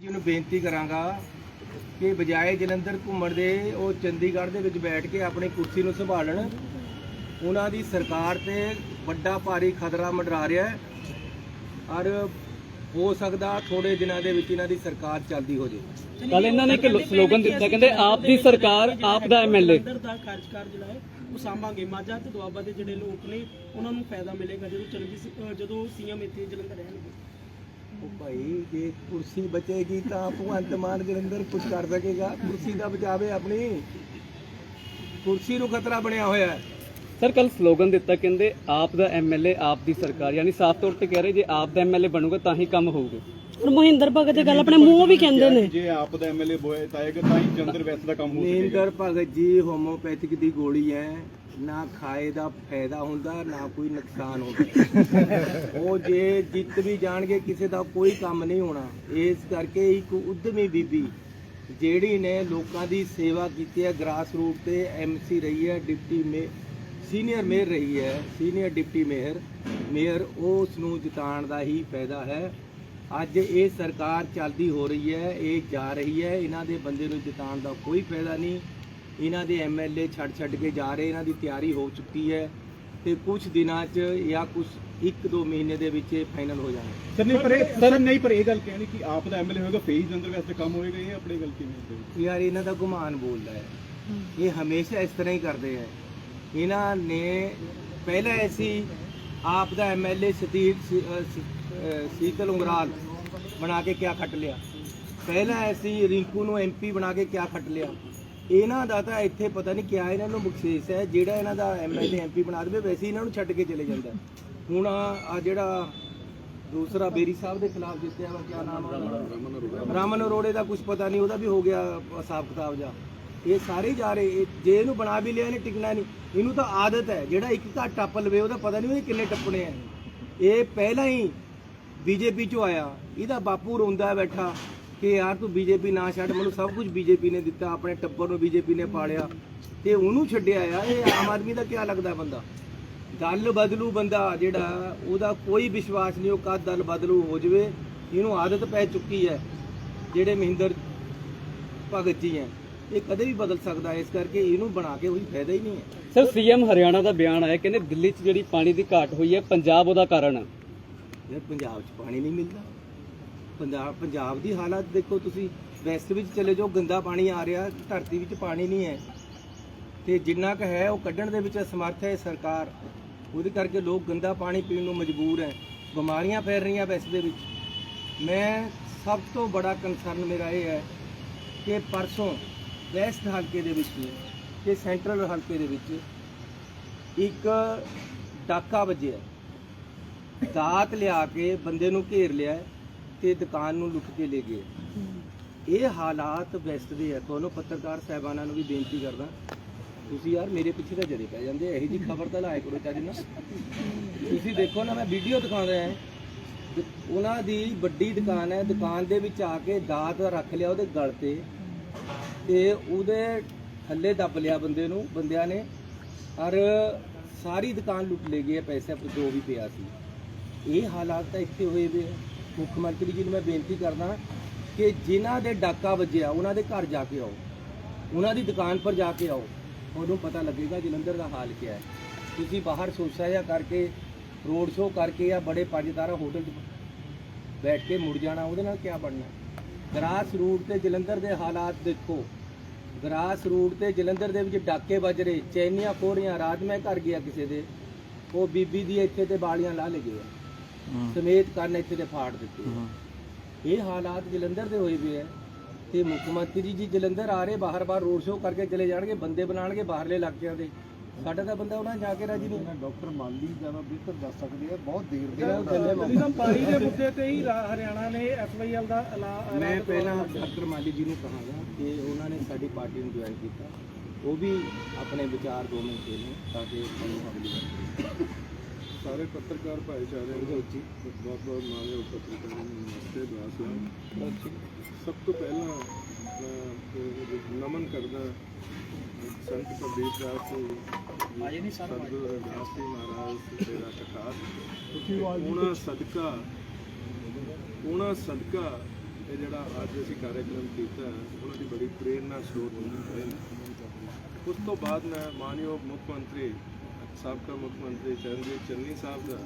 ਜੀ ਨੂੰ ਬੇਨਤੀ ਕਰਾਂਗਾ ਕਿ ਬਜਾਏ ਜਲੰਧਰ ਘੁੰਮਣ ਦੇ ਉਹ ਚੰਡੀਗੜ੍ਹ ਦੇ ਵਿੱਚ ਬੈਠ ਕੇ ਆਪਣੀ ਕੁਰਸੀ ਨੂੰ ਸੰਭਾਲਣ। ਉਹਨਾਂ ਦੀ ਸਰਕਾਰ ਤੇ ਵੱਡਾ ਭਾਰੀ ਖਤਰਾ ਮੰਡਰਾ ਰਿਹਾ ਹੈ। ਔਰ ਹੋ ਸਕਦਾ ਥੋੜੇ ਦਿਨਾਂ ਦੇ ਵਿੱਚ ਇਹਨਾਂ ਦੀ ਸਰਕਾਰ ਚੱਲਦੀ ਹੋ ਜੇ ਕੱਲ ਇਹਨਾਂ ਨੇ ਇੱਕ ਸਲੋਗਨ ਦਿੱਤਾ ਕਹਿੰਦੇ ਆਪ ਦੀ ਸਰਕਾਰ ਆਪ ਦਾ ਐਮਐਲਏ ਜਲੰਧਰ ਦਾ ਕਾਰਜਕਾਰ ਜਿਹੜਾ ਹੈ ਉਹ ਸਾਂਭਾਂਗੇ। ਮਾਝਾ ਤੇ ਦੁਆਬਾ ਦੇ ਜਿਹੜੇ ਲੋਕ ਨੇ ਉਹਨਾਂ ਨੂੰ ਫਾਇਦਾ ਮਿਲੇਗਾ ਜਦੋਂ ਚੰਗੀ ਜਦੋਂ ਸੀਐਮ ਇੱਥੇ ਜਲੰਧਰ ਰਹਿਣਗੇ। ਉਹ ਭਾਈ ਜੇ ਕੁਰਸੀ ਬਚੇਗੀ ਤਾਂ ਭਗਵੰਤ ਮਾਨ ਜਲੰਧਰ ਕੁਝ ਕਰ ਸਕੇਗਾ। ਕੁਰਸੀ ਦਾ ਬਚਾਵੇ ਆਪਣੀ। ਕੁਰਸੀ ਨੂੰ ਖਤਰਾ ਬਣਿਆ ਹੋਇਆ ਹੈ। ਸਰ ਕੱਲ ਸਲੋਗਨ ਦਿੱਤਾ ਕਹਿੰਦੇ ਆਪ ਦਾ ਐਮਐਲਏ ਆਪ ਦੀ ਸਰਕਾਰ। ਯਾਨੀ ਸਾਫ਼ ਤੌਰ ਤੇ ਕਹਿ ਰਹੇ ਜੇ ਆਪ ਦਾ ਐਮਐਲਏ ਬਣੂਗਾ ਤਾਂ ਹੀ ਕੰਮ ਹੋਊਗਾ। ਹੁਣ ਮਹਿੰਦਰ ਭਗਤ ਇਹ ਗੱਲ ਆਪਣੇ ਮੂੰਹੋਂ ਵੀ ਕਹਿੰਦੇ ਨੇ। ਜੇ ਆਪ ਦਾ ਐਮਐਲਏ ਬੋਏ ਤਾਏਗਾ ਤਾਂ ਹੀ ਜੰਦਰ ਵੈਸ ਦਾ ਕੰਮ ਹੋ ਸਕੇਗਾ। ਮਹਿੰਦਰ ਭਗਤ ਜੀ ਹੋਮੋਪੈਥਿਕ ਦੀ ਗੋਲੀ ਹੈ। ਨਾ ਖਾਏ ਦਾ ਫਾਇਦਾ ਹੁੰਦਾ, ਨਾ ਕੋਈ ਨੁਕਸਾਨ ਹੁੰਦਾ। ਉਹ ਜੇ ਜਿੱਤ ਵੀ ਜਾਣਗੇ, ਕਿਸੇ ਦਾ ਕੋਈ ਕੰਮ ਨਹੀਂ ਹੋਣਾ। ਇਸ ਕਰਕੇ ਇੱਕ ਉਦਮੀ ਬੀਬੀ ਜਿਹੜੀ ਨੇ ਲੋਕਾਂ ਦੀ ਸੇਵਾ ਕੀਤੀ ਹੈ, ਗ੍ਰਾਸ ਰੂਟ ਤੇ ਐਮਸੀ ਰਹੀ ਹੈ, ਡਿਪਟੀ ਮੇ, ਸੀਨੀਅਰ ਮੇਅਰ ਰਹੀ ਹੈ, ਸੀਨੀਅਰ ਡਿਪਟੀ ਮੇਅਰ। ਮੇਅਰ ਉਸ ਨੂੰ ਜਿਤਾਉਣ ਦਾ ਹੀ ਫਾਇਦਾ ਹੈ। ਅੱਜ ਇਹ ਸਰਕਾਰ ਚੱਲਦੀ ਹੋ ਰਹੀ ਹੈ, ਇਹ ਜਾ ਰਹੀ ਹੈ। ਇਹਨਾਂ ਦੇ ਬੰਦੇ ਨੂੰ ਜਿਤਾਉਣ ਦਾ ਕੋਈ ਫਾਇਦਾ ਨਹੀਂ। ਇਹਨਾਂ ਦੇ ਐਮਐਲਏ ਛੱਡ ਛੱਡ ਕੇ ਜਾ ਰਹੇ ਇਹਨਾਂ ਦੀ ਤਿਆਰੀ ਹੋ ਚੁੱਕੀ ਹੈ ਤੇ ਕੁਝ ਦਿਨਾਂ 'ਚ ਜਾਂ ਕੁਝ 1-2 ਮਹੀਨੇ ਦੇ ਵਿੱਚ ਇਹ ਫਾਈਨਲ ਹੋ ਜਾਣਾ ਸਰ ਨਹੀਂ ਪਰ ਇਹ ਸਰ ਨਹੀਂ ਪਰ ਇਹ ਗੱਲ ਕਹਿਣੀ ਕਿ ਆਪ ਦਾ ਐਮਐਲਏ ਹੋਏਗਾ ਫੇਸ ਜੰਦਰ ਵੈਸ ਕੰਮ ਹੋਏਗਾ ਇਹ ਆਪਣੀ ਗੱਲ ਕਿਵੇਂ ਹੋਏਗੀ? ਯਾਰ ਇਹਨਾਂ ਦਾ ਗੁਮਾਨ ਬੋਲਦਾ ਹੈ। ਇਹ ਹਮੇਸ਼ਾ ਇਸ ਤਰ੍ਹਾਂ ਹੀ ਕਰਦੇ ਹੈ। ਇਹਨਾਂ ਨੇ ਪਹਿਲਾਂ ਐਸੀ ਆਪ ਦਾ ਐਮਐਲਏ ਸਤੀਰ ਸੀਤਲ ਉਂਗਰਾਲ ਬਣਾ ਕੇ ਕਿਆ ਖੱਟ ਲਿਆ? ਪਹਿਲਾਂ ਐਸੀ ਰਿੰਕੂ ਨੂੰ ਐਮਪੀ ਬਣਾ ਕੇ ਕਿਆ ਖੱਟ ਲਿਆ? ਇਹਨਾਂ ਦਾ ਤਾਂ ਇੱਥੇ ਪਤਾ ਨਹੀਂ ਕਿਆ ਇਹਨਾਂ ਨੂੰ ਬਖਸ਼ੇਸ ਹੈ, ਜਿਹੜਾ ਇਹਨਾਂ ਦਾ ਐਮਐਲਏ ਐਮਪੀ ਬਣਾ ਦੇਵੇ, ਵੈਸੇ ਹੀ ਇਹਨਾਂ ਨੂੰ ਛੱਡ ਕੇ ਚਲੇ ਜਾਂਦਾ ਹੈ। ਹੁਣ ਆ ਜਿਹੜਾ ਦੂਸਰਾ ਬੇਰੀ ਸਾਹਿਬ ਦੇ ਖਿਲਾਫ ਜਿੱਤਿਆ ਵਾ, ਕਿਆ ਨਾਮ ਆ ਉਹਦਾ? ਰਾਮਨ ਅਰੋੜੇ ਦਾ ਕੁਝ ਪਤਾ ਨਹੀਂ, ਉਹਦਾ ਵੀ ਹੋ ਗਿਆ ਹਿਸਾਬ ਕਿਤਾਬ ਜਾ ਇਹ ਸਾਰੇ ਹੀ ਜਾ ਰਹੇ, ਇਹ- ਜੇ ਇਹਨੂੰ ਬਣਾ ਵੀ ਲਿਆ, ਇਹਨੇ ਟਿਕਣਾ ਨਹੀਂ ਇਹਨੂੰ ਤਾਂ ਆਦਤ ਹੈ, ਜਿਹੜਾ ਇੱਕ ਘਰ ਟੱਪ ਲਵੇ, ਉਹਦਾ ਪਤਾ ਨਹੀਂ ਉਹਨੇ ਕਿੰਨੇ ਟੱਪਣੇ ਆ ਇਹ ਪਹਿਲਾਂ ਹੀ ਬੀਜੇਪੀ ਚੋਂ ਆਇਆ, ਇਹਦਾ ਬਾਪੂ ਰੋਂਦਾ ਬੈਠਾ ਕਿ ਯਾਰ ਤੂੰ ਬੀਜੇਪੀ ਨਾ ਛੱਡ ਮੈਨੂੰ ਸਭ ਕੁਝ ਬੀਜੇਪੀ ਨੇ ਦਿੱਤਾ ਆਪਣੇ ਟੱਬਰ ਨੂੰ ਬੀਜੇਪੀ ਨੇ ਪਾਲਿਆ। ਤੇ ਉਹਨੂੰ ਛੱਡਿਆ ਆ ਇਹ ਆਮ ਆਦਮੀ ਦਾ ਕੀ ਲੱਗਦਾ ਬੰਦਾ? ਦਲ ਬਦਲੂ ਬੰਦਾ ਜਿਹੜਾ ਉਹਦਾ ਕੋਈ ਵਿਸ਼ਵਾਸ ਨਹੀਂ ਉਹ ਕਦ ਦਲ ਬਦਲੂ ਹੋ ਜਵੇ ਇਹਨੂੰ ਆਦਤ ਪੈ ਚੁੱਕੀ ਹੈ ਜਿਹੜੇ ਮਹਿੰਦਰ ਭਗਤ ਜੀ ਹੈ। ਇਹ ਕਦੇ ਵੀ ਬਦਲ ਸਕਦਾ ਹੈ ਇਸ ਕਰਕੇ ਇਹਨੂੰ ਬਣਾ ਕੇ ਕੋਈ ਫਾਇਦਾ ਹੀ ਨਹੀਂ ਹੈ। ਸਰ ਸੀਐਮ ਹਰਿਆਣਾ ਦਾ ਬਿਆਨ ਆਇਆ ਕਹਿੰਦੇ ਦਿੱਲੀ 'ਚ ਜਿਹੜੀ ਪਾਣੀ ਦੀ ਘਾਟ ਹੋਈ ਹੈ ਪੰਜਾਬ ਉਹਦਾ ਕਾਰਨ ਹੈ। ਯਾਰ ਪੰਜਾਬ 'ਚ ਪਾਣੀ ਨਹੀਂ ਮਿਲਦਾ। ਪੰਜਾਬ ਪੰਜਾਬ ਦੀ ਹਾਲਤ ਦੇਖੋ ਤੁਸੀਂ, ਵੈਸਟ ਵਿੱਚ ਚਲੇ ਜਾਓ, ਗੰਦਾ ਪਾਣੀ ਆ ਰਿਹਾ, ਧਰਤੀ ਵਿੱਚ ਪਾਣੀ ਨਹੀਂ ਹੈ। ਤੇ ਜਿੰਨਾ ਕੁ ਹੈ ਉਹ ਕੱਢਣ ਦੇ ਵਿੱਚ ਅਸਮਰਥ ਹੈ ਸਰਕਾਰ। ਉਹਦੇ ਕਰਕੇ ਲੋਕ ਗੰਦਾ ਪਾਣੀ ਪੀਣ ਨੂੰ ਮਜਬੂਰ ਹੈ। ਬਿਮਾਰੀਆਂ ਫੈਲ ਰਹੀਆਂ ਵੈਸਟ ਦੇ ਵਿੱਚ। ਮੈਂ ਸਭ ਤੋਂ ਬੜਾ ਕੰਸਰਨ ਮੇਰਾ ਇਹ ਹੈ ਕਿ ਪਰਸੋਂ ਵੈਸਟ ਹਲਕੇ ਦੇ ਵਿੱਚ ਤੇ ਸੈਂਟਰਲ ਹਲਕੇ ਦੇ ਵਿੱਚ ਇੱਕ ਡਾਕਾ ਵੱਜਿਆ। ਦਾਤ ਲਿਆ ਕੇ ਬੰਦੇ ਨੂੰ ਘੇਰ ਲਿਆ। ਤੇ ਦੁਕਾਨ ਨੂੰ ਲੁੱਟ ਕੇ ਲੈ ਗਏ। ਇਹ ਹਾਲਾਤ ਵੈਸਟ ਦੇ ਆ। ਤੁਹਾਨੂੰ ਪੱਤਰਕਾਰ ਸਾਹਿਬਾਨਾਂ ਨੂੰ ਵੀ ਬੇਨਤੀ ਕਰਦਾ। ਤੁਸੀਂ ਯਾਰ ਮੇਰੇ ਪਿੱਛੇ ਤਾਂ ਜਦੇ ਪੈ ਜਾਂਦੇ ਇਹੋ ਜੀ ਖਬਰ ਤਾਂ ਲਾਇਆ ਕਰੋ ਚੱਜ ਨਾ ਤੁਸੀਂ ਦੇਖੋ ਨਾ, ਮੈਂ ਵੀਡੀਓ ਦਿਖਾ ਰਿਹਾ ਉਹਨਾਂ ਦੀ ਵੱਡੀ ਦੁਕਾਨ ਹੈ। ਦੁਕਾਨ ਦੇ ਵਿੱਚ ਆ ਕੇ ਦਾਤ ਰੱਖ ਲਿਆ ਉਹਦੇ ਗਲ ਤੇ। ਤੇ ਉਹਦੇ ਥੱਲੇ ਦੱਬ ਲਿਆ ਬੰਦੇ ਨੂੰ, ਬੰਦਿਆਂ ਨੇ। ਔਰ ਸਾਰੀ ਦੁਕਾਨ ਲੁੱਟ ਲੈ ਗਏ ਪੈਸੇ ਜੋ ਵੀ ਪਿਆ ਸੀ। ਇਹ ਹਾਲਾਤ ਤਾਂ ਇੱਥੇ ਹੋਏ ਵੇ ਆ। ਮੁੱਖ ਮੰਤਰੀ ਜੀ ਨੂੰ ਮੈਂ ਬੇਨਤੀ ਕਰਦਾ ਕਿ ਜਿਨ੍ਹਾਂ ਦੇ ਡਾਕਾ ਵੱਜਿਆ, ਉਹਨਾਂ ਦੇ ਘਰ ਜਾ ਕੇ ਆਓ। ਉਹਨਾਂ ਦੀ ਦੁਕਾਨ ਪਰ ਜਾ ਕੇ ਆਓ। ਤੁਹਾਨੂੰ ਪਤਾ ਲੱਗੇਗਾ ਜਲੰਧਰ ਦਾ ਹਾਲ ਕੀ ਹੈ। ਤੁਸੀਂ ਬਾਹਰ ਸੋਚਿਆ ਜਾਂ ਕਰਕੇ, ਰੋਡ ਸ਼ੋਅ ਕਰਕੇ ਜਾਂ ਬੜੇ ਪੰਜ ਤਾਰਾ ਹੋਟਲ 'ਚ ਬੈਠ ਕੇ ਮੁੜ ਜਾਣਾ, ਉਹਦੇ ਨਾਲ ਕੀ ਬਣਨਾ? ਗਰਾਸ ਰੂਟ ਤੇ ਜਲੰਧਰ ਦੇ ਹਾਲਾਤ ਦੇਖੋ। ਗਰਾਸ ਰੂਟ ਤੇ ਜਲੰਧਰ ਦੇ ਵਿੱਚ ਡਾਕੇ ਵੱਜ ਰਹੇ, ਚੈਨੀਆਂ ਖੋਰੀਆਂ ਰਾਤ ਮੈਂ ਘਰ ਗਿਆ ਕਿਸੇ ਦੇ। ਉਹ ਬੀਬੀ ਦੀ ਇੱਥੇ ਤੇ ਬਾਲੀਆਂ ਲਾ ਲਏ ਆ ਸਮੇਤ ਕੰਨ ਇੱਥੇ ਤੇ ਫਾੜ ਦਿੱਤੇ। ਇਹ ਹਾਲਾਤ ਜਲੰਧਰ ਦੇ ਹੋਏ ਪਏ ਆ ਤੇ ਮੁੱਖ ਮੰਤਰੀ ਜੀ ਜਲੰਧਰ ਆ ਰਹੇ ਬਾਹਰ-ਬਾਹਰ ਰੋਡ ਸ਼ੋਅ ਕਰਕੇ ਚਲੇ ਜਾਣਗੇ ਬੰਦੇ ਬਣਾਣਗੇ ਬਾਹਰਲੇ ਇਲਾਕਿਆਂ ਦੇ। ਸਾਡਾ ਤਾਂ ਬੰਦਾ ਉਹਨਾਂ ਜਾ ਕੇ ਰਾਜੀ ਨਹੀਂ। ਡਾਕਟਰ ਮਾਲੀ ਜ਼ਿਆਦਾ ਬਿਹਤਰ ਦੱਸ ਸਕਦੇ ਆ ਬਹੁਤ ਦੇਰ ਦੇ ਇਹਨਾਂ ਨੂੰ ਥੱਲੇ ਮਾਰੋ। ਨਿਜ਼ਾਮ ਪਾਣੀ ਦੇ ਮੁੱਦੇ ਤੇ ਹੀ ਹਰਿਆਣਾ ਨੇ ਐਫਆਈਐਲ ਦਾ ਮੈਂ ਪਹਿਲਾਂ ਡਾਕਟਰ ਮਾਲੀ ਜੀ ਨੂੰ ਕਹਾਂਗਾ ਕਿ ਉਹਨਾਂ ਨੇ ਸਾਡੀ ਪਾਰਟੀ ਨੂੰ ਜੁਆਇਨ ਕੀਤਾ। ਉਹ ਵੀ ਆਪਣੇ ਵਿਚਾਰ ਦੋ ਮਿੰਟ ਦੇ ਨੇ ਤਾਂ ਕਿ ਸਾਨੂੰ ਅਗਲੀ ਵਾਰ ਸਾਰੇ ਪੱਤਰਕਾਰ ਭਾਈਚਾਰੇ ਉੱਚੀ ਬਹੁਤ ਬਹੁਤ ਮਾਨਯੋਗ ਪੱਤਰਕਾਰਾਂ ਨੂੰ। ਨਮਸਤੇ ਦੁਆਸ ਸਭ ਤੋਂ ਪਹਿਲਾਂ ਮੈਂ ਨਮਨ ਕਰਦਾ ਸੰਤ ਕਬੀਰ ਦਾਸ ਜੀ ਆਏ ਨਹੀਂ ਸਰ, ਸਤਿਗੁਰੂ ਰਵਿਦਾਸ ਜੀ ਮਹਾਰਾਜ ਤੇਰਾ ਕਥਾ ਉਹਨਾਂ ਸਦਕਾ ਉਹਨਾਂ ਸਦਕਾ ਇਹ ਜਿਹੜਾ ਅੱਜ ਅਸੀਂ ਕਾਰਜਕ੍ਰਮ ਕੀਤਾ ਉਹਨਾਂ ਦੀ ਬੜੀ ਪ੍ਰੇਰਨਾ ਸਰੋਤ ਹੁੰਦੀ ਹੈ। ਉਸ ਤੋਂ ਬਾਅਦ ਮੈਂ ਮਾਨਯੋਗ ਮੁੱਖ ਮੰਤਰੀ ਸਾਬਕਾ ਮੁੱਖ ਮੰਤਰੀ ਚਰਨਜੀਤ ਚੰਨੀ ਸਾਹਿਬ ਦਾ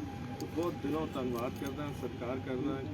ਬਹੁਤ ਦਿਲੋਂ ਧੰਨਵਾਦ ਕਰਦਾ ਸਤਿਕਾਰ ਕਰਦਾ।